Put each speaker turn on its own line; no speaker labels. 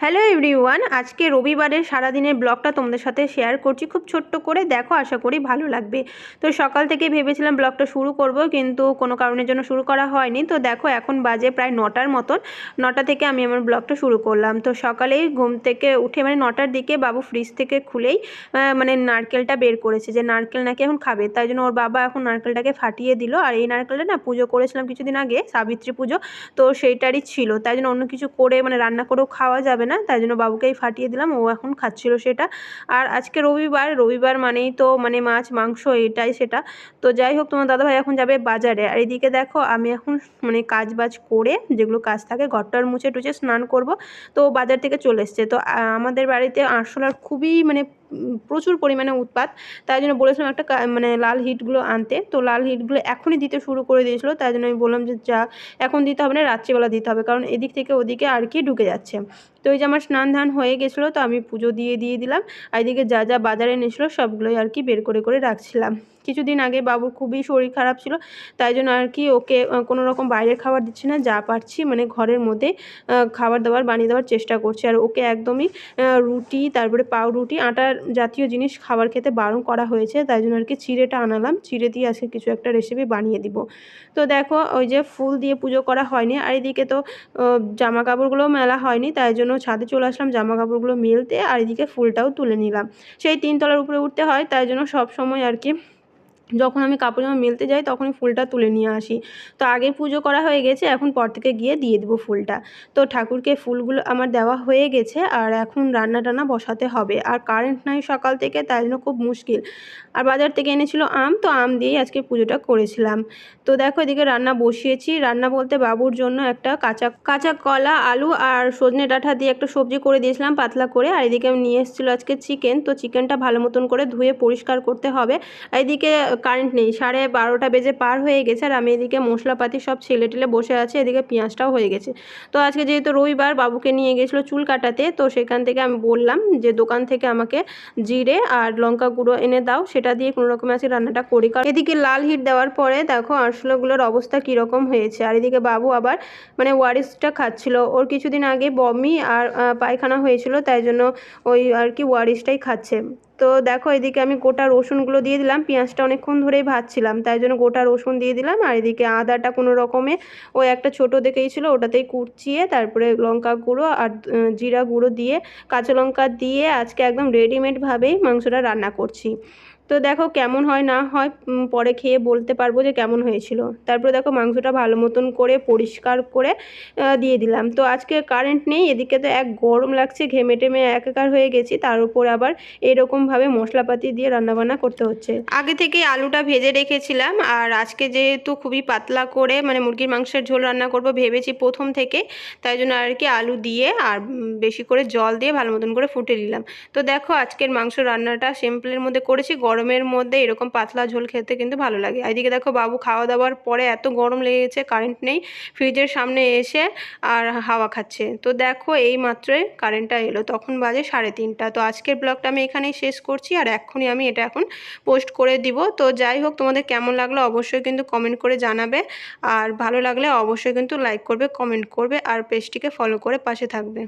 Hello everyone আজকে রবিবারের সারাদিনের ব্লগটা তোমাদের সাথে শেয়ার করছি। খুব ছোট্ট করে দেখো, আশা করি ভালো লাগবে। তো সকাল থেকে ভেবেছিলাম ব্লগটা শুরু করব, কিন্তু কোনো কারণের জন্য শুরু করা হয়নি। তো দেখো, এখন বাজে প্রায় নটার মতন। নটা থেকে আমি আমার ব্লগটা শুরু করলাম। তো সকালেই ঘুম থেকে উঠে মানে নটার দিকে বাবু ফ্রিজ থেকে খুলেই মানে নারকেলটা বের করেছে যে নারকেল নাকি এখন খাবে। তাই জন্য ওর বাবা এখন নারকেলটাকে ফাটিয়ে দিল। আর এই নারকেলটা না পুজো করেছিলাম কিছুদিন আগে, সাবিত্রী পুজো। তো সেইটারই ছিল। তাই জন্য অন্য কিছু করে মানে রান্না করেও খাওয়া যাবে না, তাই জন্য বাবুকেই ফাটিয়ে দিলাম, ও এখন খাচ্ছিল সেটা। আর আজকে রবিবার রবিবার মানেই তো মানে মাছ, মাংস এটাই সেটা। তো যাই হোক, তোমার দাদাভাই এখন যাবে বাজারে। আর এদিকে দেখো, আমি এখন মানে কাজ বাজ করে যেগুলো কাজ থাকে, ঘরটার মুছে টুছে স্নান করব। তো বাজার থেকে চলে এসছে। তো আমাদের বাড়িতে আরশোলার খুবই মানে প্রচুর পরিমাণে উৎপাত। তাই জন্য বলেছিলাম একটা মানে লাল হিটগুলো আনতে। তো লাল হিটগুলো এখনই দিতে শুরু করে দিয়েছিলো। তাই জন্য আমি বললাম যে, যা, এখন দিতে হবে না, রাত্রিবেলা দিতে হবে। কারণ এদিক থেকে ওদিকে আর কি ঢুকে যাচ্ছে। তো এই যে আমার স্নান ধান হয়ে গেছিল, তো আমি পুজো দিয়ে দিয়ে দিলাম। আর এদিকে যা যা বাজারে এনেছিলো, সবগুলোই আর কি বের করে করে রাখছিলাম। কিছুদিন আগে বাবুর খুবই শরীর খারাপ ছিল, তাই জন্য আর কি ওকে কোনো রকম বাইরের খাবার দিচ্ছি না, যা পারছি মানে ঘরের মধ্যে খাবার দাবার বানিয়ে দেওয়ার চেষ্টা করছি। আর ওকে একদমই রুটি, তারপরে পাউরুটি, আটার জাতীয় জিনিস খাবার খেতে বারণ করা হয়েছে, তাই জন্য আর কি চিড়েটা আনালাম। চিড়ে দিয়ে আজকে কিছু একটা রেসিপি বানিয়ে দিব। তো দেখো, ওই যে ফুল দিয়ে পুজো করা হয়নি। আর এদিকে তো জামা কাপড়গুলোও মেলা হয়নি, তাই জন্য ছাদে চলে আসলাম জামা কাপড়গুলো মেলতে আর এদিকে ফুলটাও তুলে নিলাম। সেই তিনতলার উপরে উঠতে হয়, তাই জন্য সব সময় আর কি যখন আমি কাপড় জামা মেলতে যাই তখনই ফুলটা তুলে নিয়ে আসি। তো আগে পুজো করা হয়ে গেছে, এখন পর থেকে গিয়ে দিয়ে দেবো ফুলটা। তো ঠাকুরকে ফুলগুলো আমার দেওয়া হয়ে গেছে আর এখন রান্না টান্না বসাতে হবে। আর কারেন্ট নাই সকাল থেকে, তাই জন্য খুব মুশকিল। আর বাজার থেকে এনেছিল আম, তো আম দিয়েই আজকে পুজোটা করেছিলাম। তো দেখো এদিকে রান্না বসিয়েছি। রান্না বলতে বাবুর জন্য একটা কাঁচা কাঁচা কলা, আলু আর সজনে ডাঁটা দিয়ে একটা সবজি করে দিয়েছিলাম পাতলা করে। আর এদিকে আমি নিয়ে এসেছিল আজকে চিকেন তো চিকেনটা ভালো মতন করে ধুয়ে পরিষ্কার করতে হবে। এদিকে কারেন্ট নেই। সাড়ে বারোটা বেজে পার হয়ে গেছে আর আমি এদিকে মশলাপাতি সব ছেলে টেলে বসে আছে, এদিকে পেঁয়াজটাও হয়ে গেছে। তো আজকে যেহেতু রবিবার বাবুকে নিয়ে গেছিল চুল কাটাতে, তো সেখান থেকে আমি বললাম যে দোকান থেকে আমাকে জিরে আর লঙ্কা গুঁড়ো এনে দাও, সেটা দিয়ে কোনো রকম আজকে রান্নাটা করি। কারণ এদিকে লাল হিট দেওয়ার পরে দেখো আরশোলাগুলোর অবস্থা কীরকম হয়েছে। আর এদিকে বাবু আবার মানে ওয়ারিসটা খাচ্ছিল। ওর কিছুদিন আগে বমি আর পায়খানা হয়েছিল, তাই জন্য ওই আর কি ওয়ারিসটাই খাচ্ছে। তো দেখো এদিকে আমি গোটা রসুনগুলো দিয়ে দিলাম, পেঁয়াজটা অনেকক্ষণ ধরেই ভাজছিলাম, তাই জন্য গোটা রসুন দিয়ে দিলাম, আর এদিকে আদাটা কোনো রকমে ওই একটা ছোটো দেখেই ছিল, ওটাতেই কুচিয়ে তারপরে লঙ্কা গুঁড়ো আর জিরা গুঁড়ো দিয়ে, কাঁচা লঙ্কা দিয়ে আজকে একদম রেডিমেডভাবেই মাংসটা রান্না করছি। তো দেখো কেমন হয় না হয় পরে খেয়ে বলতে পারব যে কেমন হয়েছিল। তারপরে দেখো মাংসটা ভালো মতন করে পরিষ্কার করে দিয়ে দিলাম। তো আজকে কারেন্ট নেই, এদিকে তো এক গরম লাগছে, ঘেমে টেমে একাকার হয়ে গেছি, তার উপর আবার এরকমভাবে মশলাপাতি দিয়ে রান্নাবান্না করতে হচ্ছে। আগে থেকে আলুটা ভেজে রেখেছিলাম, আর আজকে যেহেতু খুবই পাতলা করে মানে মুরগির মাংসের ঝোল রান্না করব ভেবেছি প্রথম থেকে, তাই জন্য আর কি আলু দিয়ে আর বেশি করে জল দিয়ে ভালো মতন করে ফুটে নিলাম। তো দেখো আজকের মাংস রান্নাটা সিম্পলের মধ্যে করেছি গরমের মধ্যে এরকম পাতলা ঝোল খেতে কিন্তু ভালো লাগে। এদিকে দেখো বাবু খাওয়া দাওয়ার পরে এত গরম লেগেছে কারেন্ট নেই ফ্রিজের সামনে এসে আর হাওয়া খাচ্ছে। তো দেখো এই মাত্রই কারেন্টটা এলো, তখন বাজে সাড়ে তিনটা। তো আজকের ব্লগটা আমি এখানেই শেষ করছি আর এক্ষুনি আমি এটা এখন পোস্ট করে দিব। তো যাই হোক, তোমাদের কেমন লাগল অবশ্যই কিন্তু কমেন্ট করে জানাবে। আর ভালো লাগলে অবশ্যই কিন্তু লাইক করবে কমেন্ট করবে আর পেজটিকে ফলো করে পাশে থাকবে।